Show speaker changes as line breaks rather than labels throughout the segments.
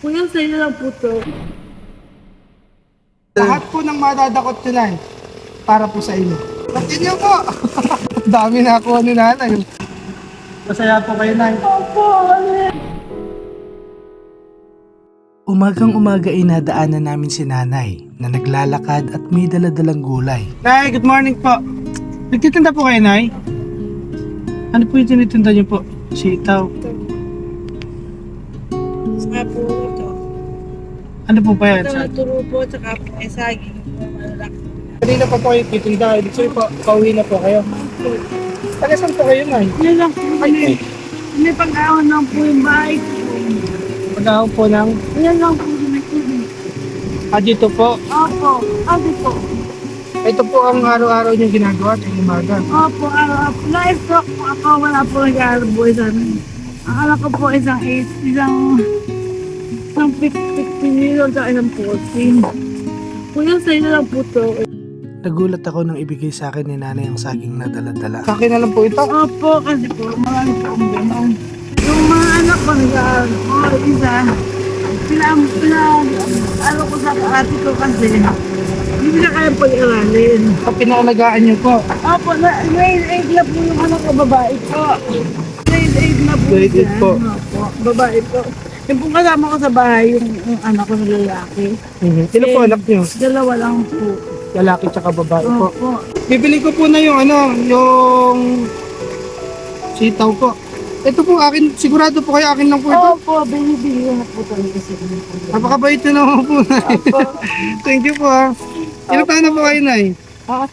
Kuya, sa inyo lang po to.
Lahat po ng madadakot nyo para po sa inyo. Continue po! Dami na ako ni nanay. Masaya po kayo, nay.
Opo, ano yan?
Umagang umaga ay nadaanan namin si nanay na naglalakad at may daladalang gulay.
Nay, good morning po. Nagtitinda po kayo, nay? Ano po yung tinitinda niyo po? Sitaw.
Saka po.
Ano po ba yan?
Ito na turo po, tsaka eh, saging.
Kanina pa po kayo titinda. Ibig sabihin po, pauwi na po kayo. Taga saan po kayo, nay?
Yan lang po kami. May pag-ahon lang po yung bahay ko.
Pag-ahon po ng...
Yan lang po yung tubig.
Ah, dito po.
Opo, abi po.
Ito po ang araw-araw niyong ginagawa sa umaga.
Opo, araw po. Na-stroke po ako, wala po nag-aarbo sa amin. Ang alam ko po isang 8, isang isang 50 million sa isang 14. Kuya, sa inyo lang po to.
Nagulat ako nang ibigay sa akin ni nanay ang saging na daladala.
Sa akin na lang po ito.
Opo, kasi po, marami po ang ganon. Yung mga anak ko nag-aaral po, isa, pinam, pinam, ano ko sa ate ko kasi, hindi na kaya po i-aralin.
Pag pinaalagaan niyo po.
Opo, na, grade 8 na po yung anak ko, babae po. Grade 8 na po.
Grade eight
siya.
po.
Opo, babae po. Yung pong kasama ko sa bahay, yung, yung anak ko na lalaki.
Sino po anak niyo?
Dalawa lang po.
Lalaki tsaka babae po.
Opo.
Bibili ko po na yung ano, yung sitaw po. Ito po akin, sigurado po kayo akin lang po ito.
Opo, binibili ko na po talaga sa inyo.
Napakabait nyo naman po na.
Opo.
Thank you po ha. Ilang taon na po kayo na
Ah,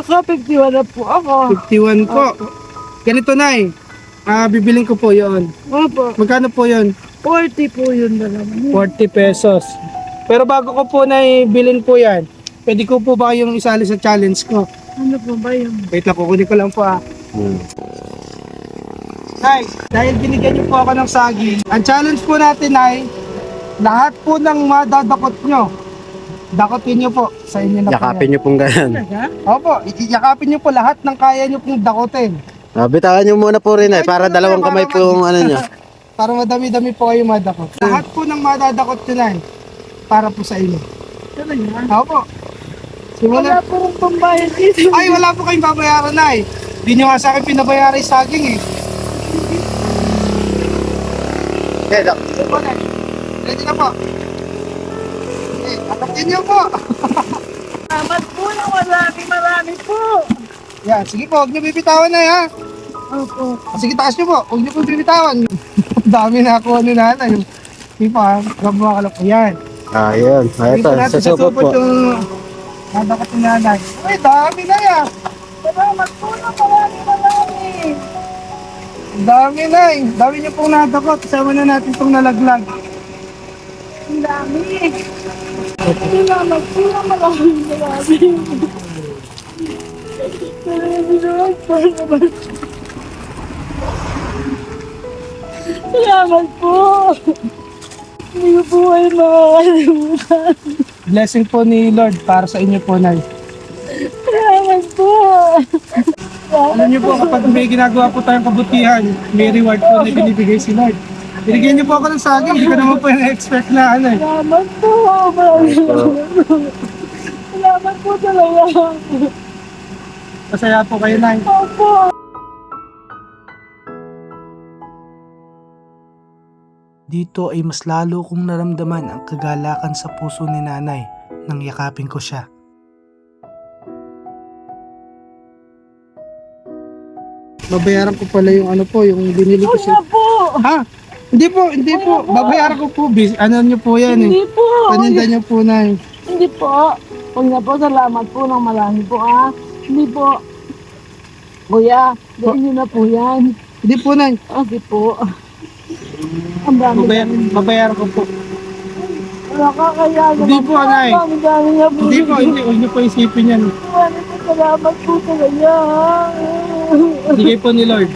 ako, 51 na po ako.
51 po. Ganito na Ah, bibiling ko po yon.
Opo,
Magkano po yon?
40 po yun na naman.
40 pesos. Pero bago ko po na bilin po yan, pwede ko po ba kayong isali sa challenge ko?
Ano po ba yun?
Wait lang, kukunin ko lang po ah. Nay, dahil binigyan niyo po ako ng saging, ang challenge po natin ay lahat po ng madadakot nyo, dakotin niyo po sa inyo na po
Yakapin
yan.
niyo pong ganyan.
Talaga?
Opo, yakapin niyo po lahat ng kaya niyo pong dakotin.
Ah, bitawan niyo muna po rin eh, para dalawang kamay po yung ano niyo.
Para madami-dami po kayo madakot. Lahat po ng madadakot nyo na para po sa inyo.
Talaga?
Opo.
Wala
Simula.
po rin pambayad dito.
Ay, wala po kayong babayaran na eh. Hindi nyo nga sa akin pinabayaran yung saging eh.
Eh, dak-
Ready na po. Eh, atakin niyo po.
Salamat po na marami marami po.
Yan, sige po, huwag niyo bibitawan na ha.
Opo.
Sige, taas niyo po. Huwag niyo po bibitawan. Dami na ako ano nanay. Sige po ha, gagawa ka lang po yan.
Ah, yun. Ah, ito,
Dito natin
sa supot po.
yung nadakot ni nanay. Ay, dami na yan.
Salamat po na marami marami.
Dami na eh. Dami niyo pong nadakot. Kasama na natin itong nalaglag.
Ang dami. Salamat po na marami marami. Salamat po naman. Salamat po. Hindi ko po kayo makakalimutan.
Blessing po ni Lord para sa inyo po, Nay.
Salamat po.
Alam niyo po, kapag may ginagawa po tayong kabutihan, may reward po na binibigay si Lord. Binigyan niyo po ako ng saging, hindi ko naman po na-expect na ano eh.
Salamat po. Maraming salamat po. Salamat po talaga.
Masaya po kayo, Nay.
Opo.
Dito ay mas lalo kong naramdaman ang kagalakan sa puso ni nanay nang yakapin ko siya.
Babayaran ko pala yung ano po, yung binili ko siya.
Wala po.
Ha? Hindi po, hindi po. Babayaran ko po. Bis, ano niyo po yan eh.
Hindi po.
Paninda niyo po, Nay.
Hindi po. Huwag na po. Salamat po ng marami po ah. Hindi po. Kuya, gawin niyo na po yan.
Hindi po, Nay.
Okay po. Ang dami.
Babayaran, babayaran ko po.
Wala ka kaya.
Hindi po, Nay.
Ang dami na po.
Hindi po, hindi. Huwag niyo po isipin yan.
Marami po. Salamat po talaga.
Bigay po ni Lord.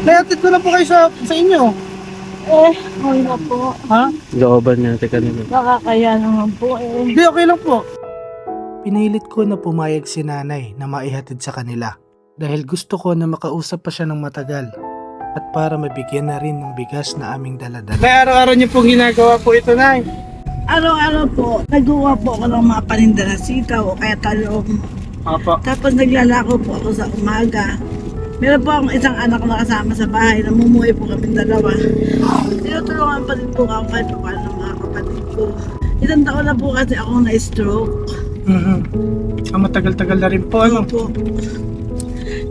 Nayatid ko na po kayo sa, sa inyo.
Eh, huwag na po.
Ha?
Looban niya, teka nila.
Nakakaya naman po eh.
Hindi, okay lang po.
Pinilit ko na pumayag si nanay na maihatid sa kanila dahil gusto ko na makausap pa siya ng matagal. at para mabigyan na rin ng bigas na aming daladala.
Nay, araw-araw niyo pong ginagawa po ito, Nay.
Araw-araw po, nagawa po ako ng mga paninda na sitaw o kaya talong.
Opo.
Tapos naglalako po ako sa umaga. Meron po akong isang anak na kasama sa bahay, namumuhay po kami dalawa. Tinutulungan pa din po ako kahit pa paano ng mga kapatid ko. Isang taon na po kasi ako na-stroke.
Mhm. Ah, matagal-tagal na rin po, ano?
po.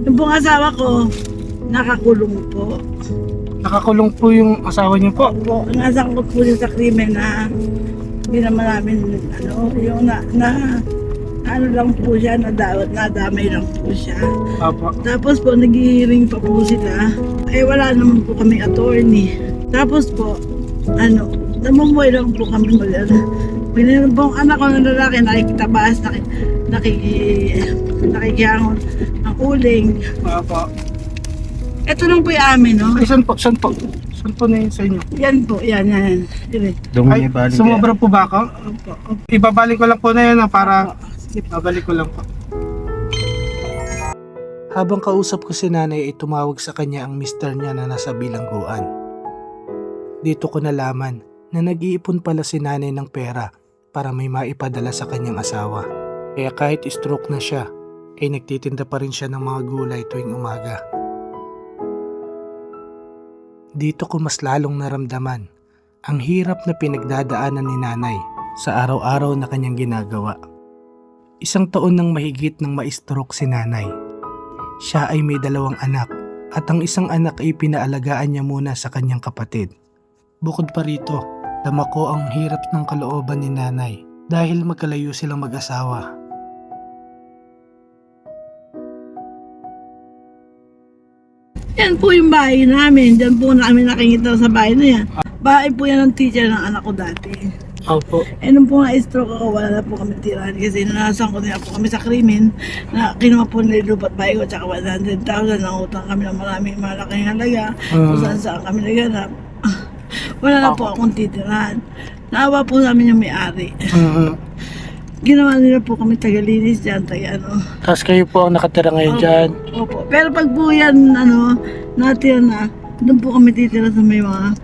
Yung pong asawa ko, nakakulong po.
Nakakulong po yung asawa niyo po.
po, nasangkot po siya sa krimen na hindi naman namin, ano, yung na, na, ano lang po siya, nadawat, nadamay lang po siya.
Opo.
Tapos po, nag-hearing pa po sila. Eh, wala naman po kami attorney. Tapos po, ano, namumuhay lang po kami muli. Pinili po ang anak ko ng lalaki, nakikitabaas, naki, nakiki, nakikihangon ng uling.
Opo.
Ito lang po yung amin, no?
Ay, saan po? Saan po? Saan po na yun sa inyo?
Yan po, yan, yan. Yan.
Ay, sumobra po ba ako?
Opo, opo.
Ibabalik ko lang po na yun, ah, para babalik ko lang po.
Habang kausap ko si nanay ay tumawag sa kanya ang mister niya na nasa bilangguan. Dito ko nalaman na nag-iipon pala si nanay ng pera para may maipadala sa kanyang asawa. Kaya kahit stroke na siya, ay nagtitinda pa rin siya ng mga gulay tuwing umaga. Dito ko mas lalong naramdaman ang hirap na pinagdadaanan ni nanay sa araw-araw na kanyang ginagawa. Isang taon nang mahigit ng ma-stroke si nanay. Siya ay may dalawang anak at ang isang anak ay pinaalagaan niya muna sa kanyang kapatid. Bukod pa rito, dama ko ang hirap ng kalooban ni nanay dahil magkalayo silang mag-asawa.
Yan po yung bahay namin. Diyan po namin nakikita sa bahay na yan. Bahay po yan ng teacher ng anak ko dati.
Opo.
Eh nung po na-stroke ako, wala na po kami tirahan kasi nanasan ko din po kami sa krimen na kinuha po nila lupat bahay ko tsaka 100,000 na utang kami ng maraming malaking halaga kung saan saan kami naganap. Wala na po akong titirahan. Naawa po namin yung may-ari.
Mhm.
Ginawa nila po kami tagalinis dyan, taga ano.
Tapos kayo po ang nakatira ngayon dyan.
Opo. Pero pag po yan, ano, natira na, doon po kami titira sa may mga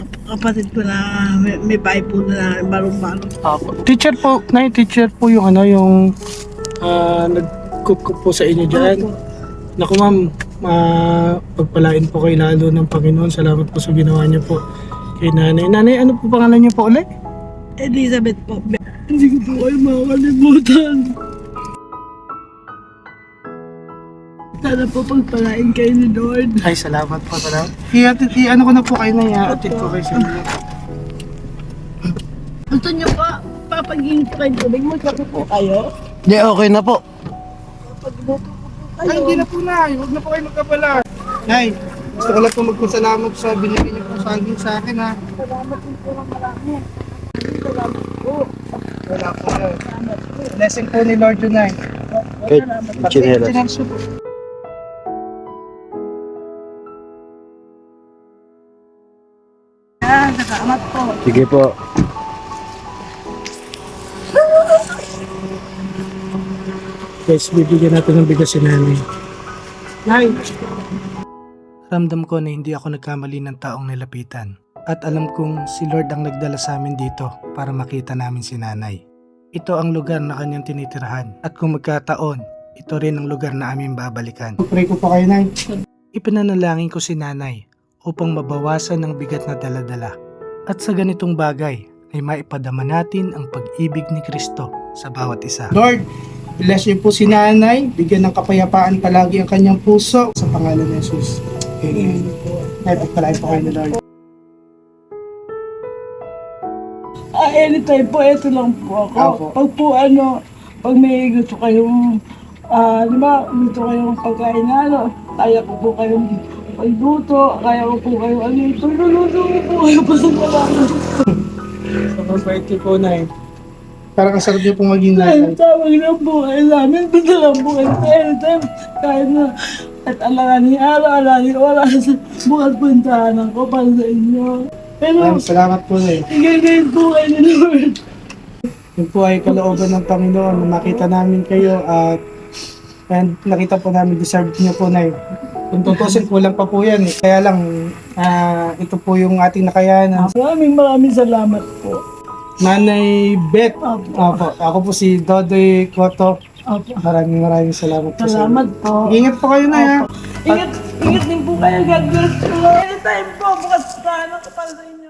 kap- kapatid ko na may, may bahay po na barong-barong.
Opo. Teacher po, na teacher po yung ano, yung ah, nag-cook po sa inyo dyan.
Opo.
Naku ma'am, ah, pagpalain po kayo lalo ng Panginoon. Salamat po sa ginawa niyo po kay nanay. Nanay, ano po pangalan niyo po ulit?
Elizabeth po. Hindi ko po kayo makakalimutan. Sana po pagpalain kayo ni Lord.
Ay, salamat po. Salamat. I-atid, i-ano ko na po kayo na i-atid ko kayo sa inyo.
Gusto niyo po, papaging po kayo tubig, magkape po kayo.
Hindi, okay na po.
Pagluto po po
Ay, hindi na po na. Huwag na po kayo magkabala. Nay, gusto ko lang po magpasalamat sa binigay niyo po sa akin sa akin ha.
Salamat po po ng marami. Salamat po.
Wala po yun. Blessing po ni Lord yun, Nay.
Kay Chinelas.
Ah, salamat po.
Sige po.
Guys, bibigyan natin ng bigas si nanay. Nay,
Ramdam ko na hindi ako nagkamali ng taong nilapitan. At alam kong si Lord ang nagdala sa amin dito para makita namin si nanay. Ito ang lugar na kanyang tinitirahan at kung magkataon, ito rin ang lugar na aming babalikan.
pray ko pa kayo, Nay.
Ipinanalangin ko si nanay upang mabawasan ng bigat na daladala. At sa ganitong bagay ay maipadama natin ang pag-ibig ni Kristo sa bawat isa.
Lord, bless niyo po si nanay. Bigyan ng kapayapaan palagi ang kanyang puso. Sa pangalan ni Jesus. Amen. Pagpalain po kayo ni Lord.
Ah, anytime po, ito lang po ako.
Opo.
Pag po ano, pag may gusto kayong, ah, di ba, gusto kayong pagkain na ano, kaya ko po kayong pagluto, kaya ko po kayong ano, ito, luluto ko po kayo pa sa malaman.
Sobrang niyo po, Nay. Parang ang sarap niyo pong maging
Ay,
nanay.
tawag lang po kayo sa amin, dito lang po kayo anytime, kahit na, at alanganin araw, alanganin oras, bukas puntahan ko para sa inyo. Pero,
Maraming salamat po, Nay.
igagayin po kayo ni Lord.
Yun po ay kalooban ng Panginoon na makita namin kayo at and nakita po namin deserve niyo po, Nay. Kung tutusin, kulang pa po yan. eh. Kaya lang, ah, ito po yung ating nakayanan.
Maraming maraming salamat po.
Nanay Beth.
Opo.
Opo, ako po si Dodoy Koto.
Opo.
Maraming maraming salamat po sa
Salamat po.
Ingat po kayo na.
Ingat, ingat din po kayo. God bless you. Anytime po, bukas pa.